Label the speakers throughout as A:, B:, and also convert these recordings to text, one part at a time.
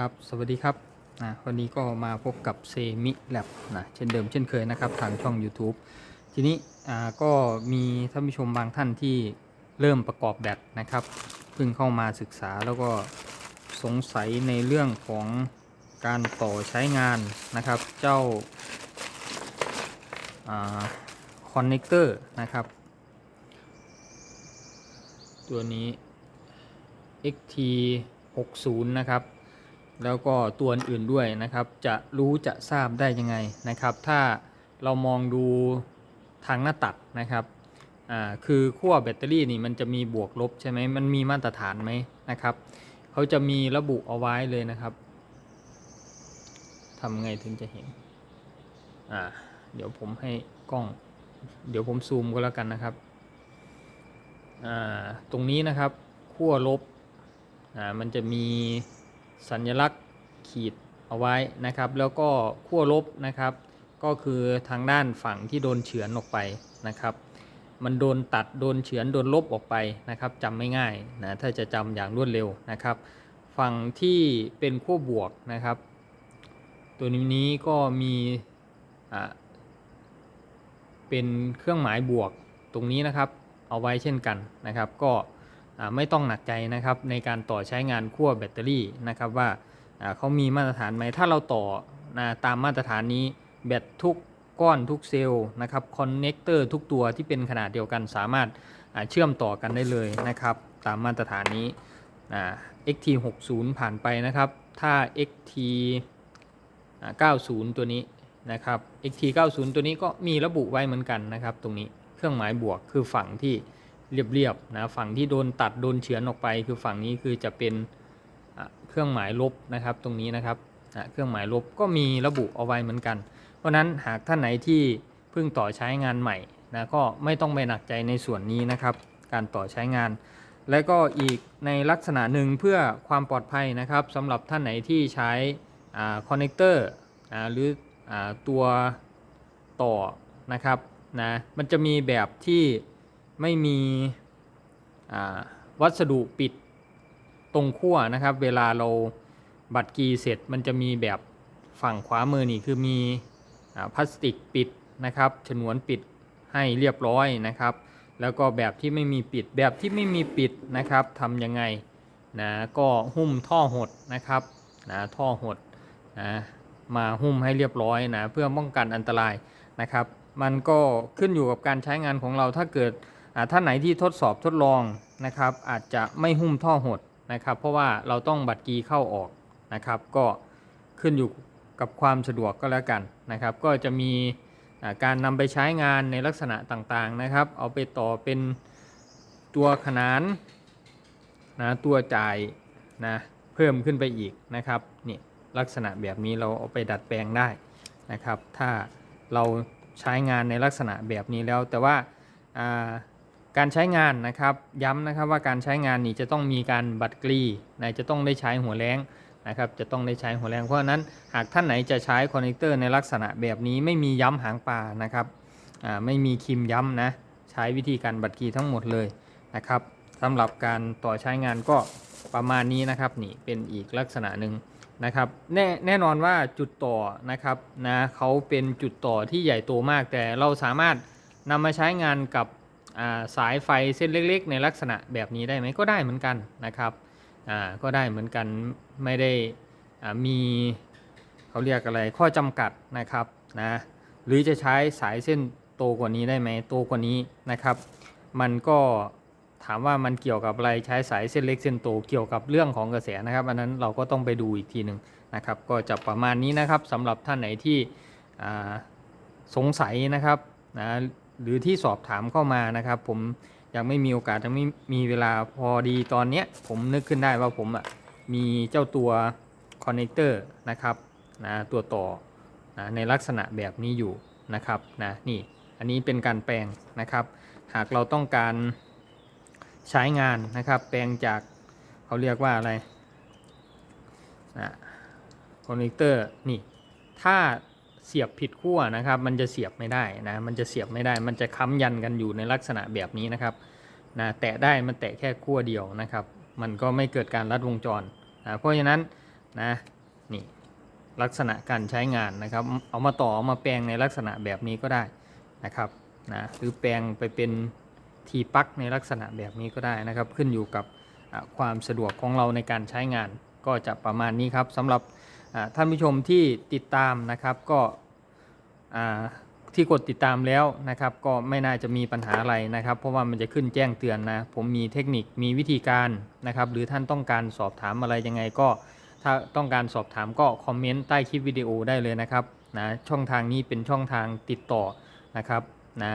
A: ครับ สวัสดีครับนะวันนี้ก็มาพบกับเซมิแลบนะเช่นเดิมเช่นเคยนะครับ ทางช่อง YouTube ทีนี้อ่าก็มีท่านผู้ชมบางท่านที่เริ่มประกอบแบตนะครับเพิ่งเข้ามาศึกษาแล้วก็สงสัยในเรื่องของการต่อใช้งานนะครับ เจ้าคอนเนคเตอร์นะครับ ตัวนี้ XT 60 นะครับ แล้วก็ตัวอื่นด้วยนะครับ จะรู้จะทราบได้ยังไงนะครับ ถ้าเรามองดูทางหน้าตัดนะครับคือขั้วแบตเตอรี่นี่มันจะมีบวกลบใช่ไหมมันมีมาตรฐานไหมนะครับเขาจะมีระบุเอาไว้เลยนะครับทำไงถึงจะเห็นอ่าเดี๋ยวผมให้กล้อง เดี๋ยวผมซูมก็แล้วกันนะครับอ่าตรงนี้นะครับขั้วลบอ่ามันจะมี สัญลักษณ์ขีดเอาไว้นะครับ แล้วก็ขั้วลบนะครับ ก็คือทางด้านฝั่งที่โดนเฉือนออกไปนะครับ มันโดนตัดโดนเฉือนโดนลบออกไปนะครับจำไม่ง่ายนะถ้าจะจำอย่างรวดเร็วนะครับ ฝั่งที่เป็นขั้วบวกนะครับ ตัวนี้ก็มีอ่าเป็นเครื่องหมายบวกตรงนี้นะครับ เอาไว้เช่นกันนะครับ ก็ ไม่ต้องหนักใจนะครับในการต่อใช้งานขั้วแบตเตอรี่นะครับว่าเขามีมาตรฐานไหมถ้าเราต่อนะตามมาตรฐานนี้แบตทุกก้อนทุกเซลล์นะครับคอนเนคเตอร์ทุกตัวที่เป็นขนาดเดียวกันสามารถเชื่อมต่อกันได้เลยนะครับตามมาตรฐานนี้ XT 60 ผ่านไปนะครับ ถ้า XT90 ตัวนี้นะครับ XT 90 ตัวนี้ก็มีระบุไว้เหมือนกันนะครับ ตรงนี้เครื่องหมายบวกคือฝั่งที่ เรียบๆนะฝั่งที่โดนตัดโดนเฉือนออกไป คือฝั่งนี้คือจะเป็นเครื่องหมายลบนะครับตรงนี้นะครับเครื่องหมายลบก็มีระบุเอาไว้เหมือนกัน เพราะนั้นหากท่านไหนที่เพิ่งต่อใช้งานใหม่นะก็ไม่ต้องไปหนักใจในส่วนนี้นะครับ การต่อใช้งาน และก็อีกในลักษณะหนึ่งเพื่อความปลอดภัยนะครับสำหรับท่านไหนที่ใช้คอนเนคเตอร์หรืออตัวต่อนะครับนะมันจะมีแบบที่ ไม่มีวัสดุปิดตรงขั้วนะครับ เวลาเราบัตรกีเสร็จมันจะมีแบบฝั่งขวามือนี่คือมีอพลาสติกปิดนะครับ ฉนวนปิดให้เรียบร้อยนะครับ แล้วก็แบบที่ไม่มีปิดแบบที่ไม่มีปิดนะครับทำยังไงนะก็หุ้มท่อหดนะครับนะท่อหดนะมาหุ้มให้เรียบร้อยนะเพื่อป้องกันอันตรายนะครับ มันก็ขึ้นอยู่กับการใช้งานของเราถ้าเกิด ท่านไหนที่ทดสอบทดลองนะครับ อาจจะไม่หุ้มท่อหดนะครับ เพราะว่าเราต้องบัตรกีเข้าออกนะครับ ก็ขึ้นอยู่กับความสะดวกก็แล้วกันนะครับ ก็จะมีการนำไปใช้งานในลักษณะต่างๆนะครับ เอาไปต่อเป็นตัวขนานนะตัวจ่ายนะเพิ่มขึ้นไปอีกนะครับนี่ลักษณะแบบนี้เราเอาไปดัดแปลงได้นะครับ ถ้าเราใช้งานในลักษณะแบบนี้แล้วแต่ว่าอ่า การใช้งานนะครับย้ำนะครับว่าการใช้งานนี่จะต้องมีการบัดกรีนะจะต้องได้ใช้หัวแรงนะครับจะต้องได้ใช้หัวแรงเพราะฉะนั้นหากท่านไหนจะใช้คอนเนคเตอร์ในลักษณะแบบนี้ไม่มีย้ำหางปลานะครับไม่มีคิมย้ำนะใช้วิธีการบัดกรีทั้งหมดเลยนะครับสำหรับการต่อใช้งานก็ประมาณนี้นะครับนี่เป็นอีกลักษณะหนึ่งนะครับแน่แน่นอนว่าจุดต่อนะครับนะเขาเป็นจุดต่อที่ใหญ่โตมากแต่เราสามารถนำมาใช้งานกับ สายไฟเส้นเล็กๆ ในลักษณะแบบนี้ได้ไหมก็ได้เหมือนกันนะครับก็ได้เหมือนกันไม่ได้มีเขาเรียกอะไรข้อจำกัดนะครับนะหรือจะใช้สายเส้นโตกว่านี้ได้ไหมโตกว่านี้นะครับ มันก็ถามว่ามันเกี่ยวกับอะไรใช้สายเส้นเล็กเส้นโตเกี่ยวกับเรื่องของกระแสนะครับอันนั้นเราก็ต้องไปดูอีกทีหนึ่งนะครับ ก็จะประมาณนี้นะครับสำหรับท่านไหนที่สงสัยนะครับนะ หรือที่สอบถามเข้ามานะครับ ผมยังไม่มีโอกาสยังไม่มีเวลาพอดีตอนเนี้ยผมนึกขึ้นได้ว่าผมอะมีเจ้าตัวคอนเนคเตอร์นะครับนะตัวต่อนะในลักษณะแบบนี้อยู่นะครับนะนี่อันนี้เป็นการแปลงนะครับ หากเราต้องการใช้งานนะครับ แปลงจากเขาเรียกว่าอะไรนะคอนเนคเตอร์นี่ถ้า เสียบผิดขั้วนะครับ มันจะเสียบไม่ได้นะ มันจะเสียบไม่ได้ มันจะค้ำยันกันอยู่ในลักษณะแบบนี้นะครับนะแตะได้มันแตะแค่ขั้วเดียวนะครับ มันก็ไม่เกิดการลัดวงจรนะเพราะฉะนั้นนะนี่ลักษณะการใช้งานนะครับ เอามาต่อเอามาแปลงในลักษณะแบบนี้ก็ได้นะครับนะหรือแปลงไปเป็นทีปักในลักษณะแบบนี้ก็ได้นะครับ ขึ้นอยู่กับความสะดวกของเราในการใช้งานก็จะประมาณนี้ครับสำหรับ ท่านผู้ชมที่ติดตามนะครับก็ที่กดติดตามแล้วนะครับ ก็ไม่น่าจะมีปัญหาอะไรนะครับ เพราะว่ามันจะขึ้นแจ้งเตือนนะ ผมมีเทคนิคมีวิธีการนะครับ หรือท่านต้องการสอบถามอะไรยังไงก็ถ้าต้องการสอบถามก็คอมเมนต์ใต้คลิปวิดีโอได้เลยนะครับนะช่องทางนี้เป็นช่องทางติดต่อนะครับนะ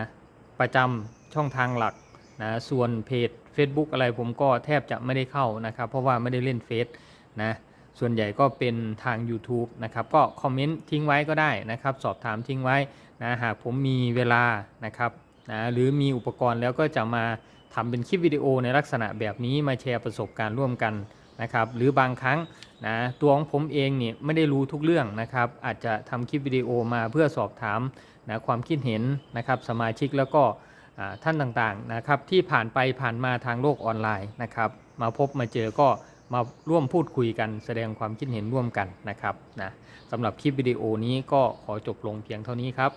A: ประจำช่องทางหลักนะส่วนเพจ Facebook อะไรผมก็แทบจะไม่ได้เข้านะครับ เพราะว่าไม่ได้เล่นเฟซนะ ส่วนใหญ่ก็เป็นทาง YouTube นะครับ ก็คอมเมนต์ทิ้งไว้ก็ได้นะครับ สอบถามทิ้งไว้นะหากผมมีเวลานะครับนะหรือมีอุปกรณ์แล้วก็จะมาทำเป็นคลิปวิดีโอในลักษณะแบบนี้มาแชร์ประสบการณ์ร่วมกันนะครับ หรือบางครั้งนะตัวของผมเองเนี่ยไม่ได้รู้ทุกเรื่องนะครับ อาจจะทำคลิปวิดีโอมาเพื่อสอบถามนะความคิดเห็นนะครับ สมาชิกแล้วก็ท่านต่างๆนะครับที่ผ่านไปผ่านมาทางโลกออนไลน์นะครับ มาพบมาเจอก็ มาร่วมพูดคุยกันแสดงความคิดเห็นร่วมกันนะครับนะสำหรับคลิปวิดีโอนี้ก็ขอจบลงเพียงเท่านี้ครับ